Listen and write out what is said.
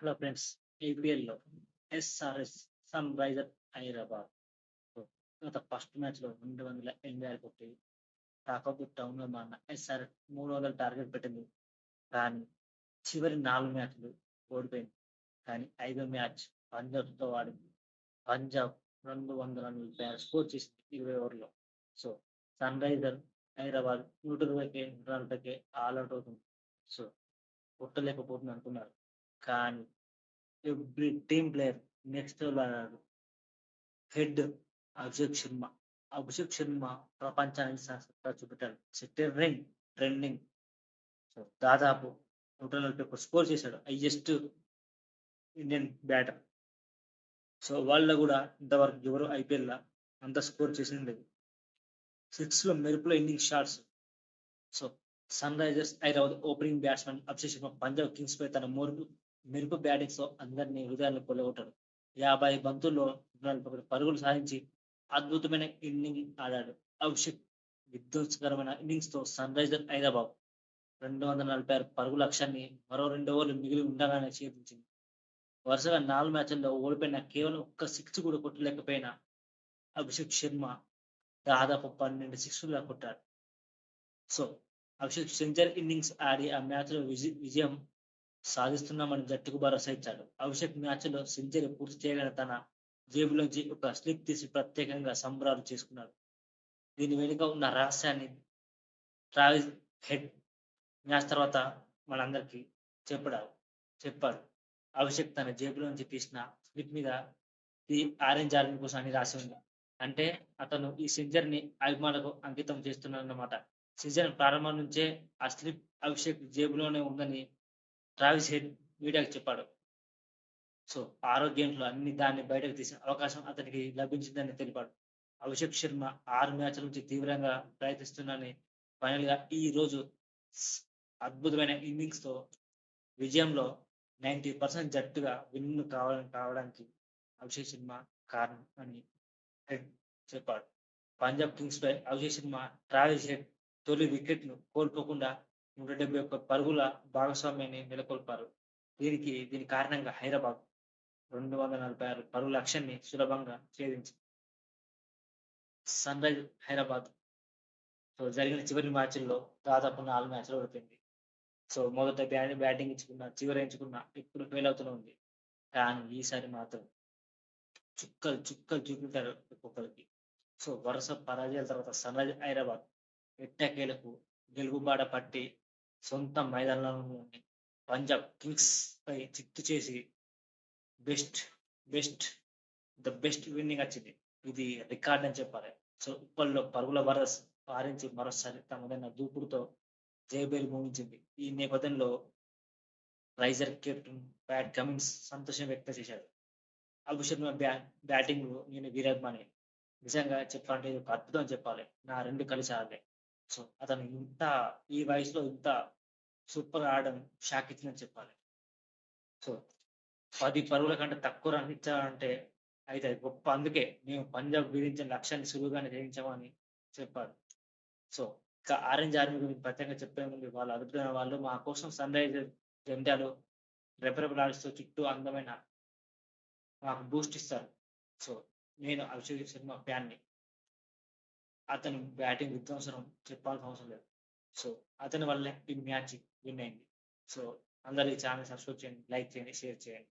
Hello friends ఐపీఎల్‌లో SRS sun raiser Hyderabad గత first మ్యాచ్‌లో 286 కొట్టి టాకప్ టౌన్‌లో మారిన ఎస్ఆర్ఎస్ 300 టార్గెట్ పెట్టింది. కానీ చివరి నాలుగు మ్యాచ్‌లు ఓడిపోయింది. కానీ ఐదో మ్యాచ్ పంజాబ్‌తో ఆడింది. పంజాబ్ 240 స్కోర్ చేసింది 20 ఓవర్‌లో. సో, సన్ రైజర్ హైదరాబాద్ 120కే 140కే ఆల్ ఔట్ అవుతుంది. సో, కొట్టలేకపోతుంది అనుకున్నారు. కానీ ఎవ్రీ టీమ్ ప్లేయర్ నెక్స్ట్ ఆడాడు. హెడ్ అభిషేక్ శర్మ. అభిషేక్ శర్మ ప్రపంచానికి సత్తా చూపెట్టాడు. Centring trending. సో, దాదాపు 141 స్కోర్ చేశాడు. Highest Indian batter. సో, వాళ్ళ కూడా ఇంతవరకు ఎవరు ఐపీఎల్‌ల అంత స్కోర్ చేసింది లేదు. 6లో మెరుపుల inning shots. So, sun risers Hyderabad opening batsmen Abhishek Sharma Punjab కింగ్స్‌పై తన మెరుపు మెరుపు బ్యాటింగ్స్ అందరినీ హృదయాన్ని కొలగొట్టాడు యాభై బంతుల్లో పరుగులు సాధించి అద్భుతమైన ఇన్నింగ్ ఆడాడు. అభిషేక్ విధ్వంసకరమైన ఇన్నింగ్స్‌తో సన్ రైజర్ హైదరాబాద్ 246 పరుగుల లక్ష్యాన్ని మరో రెండు ఓవర్లు మిగిలి ఉండగానే ఛేదించింది. వరుసగా నాలుగు మ్యాచ్‌ల్లో ఓడిపోయిన కేవలం ఒక్క సిక్స్ కూడా కొట్టలేకపోయిన అభిషేక్ శర్మ దాదాపు 12 సిక్స్‌లు కొట్టాడు. సో, అభిషేక్ సెంచరీ ఇన్నింగ్స్ ఆడి ఆ మ్యాచ్‌లో విజయం సాధిస్తున్నామని జట్టుకు భరోసా ఇచ్చాడు. అభిషేక్ మ్యాచ్‌లో సెంచరీ పూర్తి చేయగానే తన జేబులోంచి ఒక స్లిప్ తీసి ప్రత్యేకంగా సంబరాలు చేసుకున్నాడు. దీని వెనుక ఉన్న రహస్యాన్ని ట్రావిస్ హెడ్ మ్యాచ్ తర్వాత మనందరికీ చెప్పడాడు చెప్పాడు. అభిషేక్ తన జేబులోంచి తీసిన స్లిప్ మీద ది ఆరెంజ్ ఆర్మీ కోసం అని రాసి ఉంది. అంటే అతను ఈ సెంచరీని అభిమానులకు అంకితం చేస్తున్నాడన్నమాట. సీజన్ ప్రారంభం నుంచే ఆ స్లిప్ అభిషేక్ జేబులోనే ఉందని ట్రావిస్ హెడ్ మీడియాకు చెప్పాడు. సో, ఆరో గేమ్స్లో అన్ని దాన్ని బయటకు తీసే అవకాశం అతనికి లభించిందని తెలిపాడు. అభిషేక్ శర్మ ఆరు మ్యాచ్‌ల నుంచి తీవ్రంగా ప్రయత్నిస్తున్నానని ఫైనల్‌గా ఈ రోజు అద్భుతమైన అద్భుతమైన ఇన్నింగ్స్‌తో విజయంలో 90% జట్టుగా విన్ కావ కావడానికి అభిషేక్ శర్మ కారణం అని హెడ్ చెప్పాడు. పంజాబ్ కింగ్స్ పై అభిషేక్ శర్మ ట్రావెల్ హెడ్ తొలి వికెట్‌ను కోల్పోకుండా 171 పరుగుల భాగస్వామ్యాన్ని నెలకొల్పారు. దీనికి దీని కారణంగా హైదరాబాద్ రెండు వందల నలభై ఆరు పరుగు లక్ష్యాన్ని సులభంగా ఛేదించింది. సన్ రైజ్ హైదరాబాద్ సో, జరిగిన చివరి మ్యాచ్‌ల్లో దాదాపు నాలుగు మ్యాచ్‌లు ఓడిపోయింది. సో, మొదట బ్యాటింగ్ బ్యాటింగ్ ఎంచుకున్న, చివర ఎంచుకున్న ఇప్పుడు ఫెయిల్ అవుతూనే ఉంది. కానీ ఈసారి మాత్రం చుక్కలు చుక్కలు చూపించారు ఒక్కొక్కరికి. సో, వరుస పరాజయాల తర్వాత సన్ రైజ్ హైదరాబాద్ ఎట్టకేలకు గెలుగుబాట పట్టి సొంత మైదానంలోని పంజాబ్ కింగ్స్ పై చిత్తు చేసి best best the best winning వచ్చింది. ఇది రికార్డ్ అని చెప్పాలి. సో, ఉప్పల్లో పరుగుల వరస్ పారించి మరోసారి తమదైన దూకుడుతో జయభేరి ముగించింది ఈ నేపథ్యంలో రైజర్ కెప్టెన్ ప్యాట్ కమిన్స్ సంతోషం వ్యక్తం చేశాడు. అభిషేక్ శర్మ బ్యా బ్యాటింగ్ నేను వీరాభిమాని. నిజంగా చెప్పాలంటే ఇది ఒక అద్భుతం చెప్పాలి. నా రెండు కలిసి ఆడలే సో, అతను ఇంత ఈ వయసులో ఇంత సూపర్‌గా ఆడడం షాక్ ఇచ్చిందని చెప్పాలి. సో, పది పరుగుల కంటే తక్కువ రన్ ఇచ్చారంటే అయితే గొప్ప. అందుకే మేము పంజాబ్ విధించిన లక్ష్యాన్ని సులువుగానే జయించామని చెప్పారు సో, ఇంకా ఆరెంజ్ ఆర్మీ గురించి ప్రత్యేకంగా చెప్పేముంది. వాళ్ళు అద్భుతమైన వాళ్ళు. మా కోసం సన్ రైజర్ జెండాలు రెపరెపలాడిస్తూ చుట్టూ అందమైన మాకు బూస్ట్ ఇస్తారు. సో, నేను అభిషేక్ శర్మ ఫ్యాన్‌ని. అతను బ్యాటింగ్ విధ్వంసరం చెప్పాల్సిన అవసరం లేదు. సో, అతని వల్లే ఈ మ్యాచ్ విన్ అయింది. సో, అందరికి ఈ ఛానెల్ సబ్స్క్రైబ్ చేయండి, లైక్ చేయండి, షేర్ చేయండి.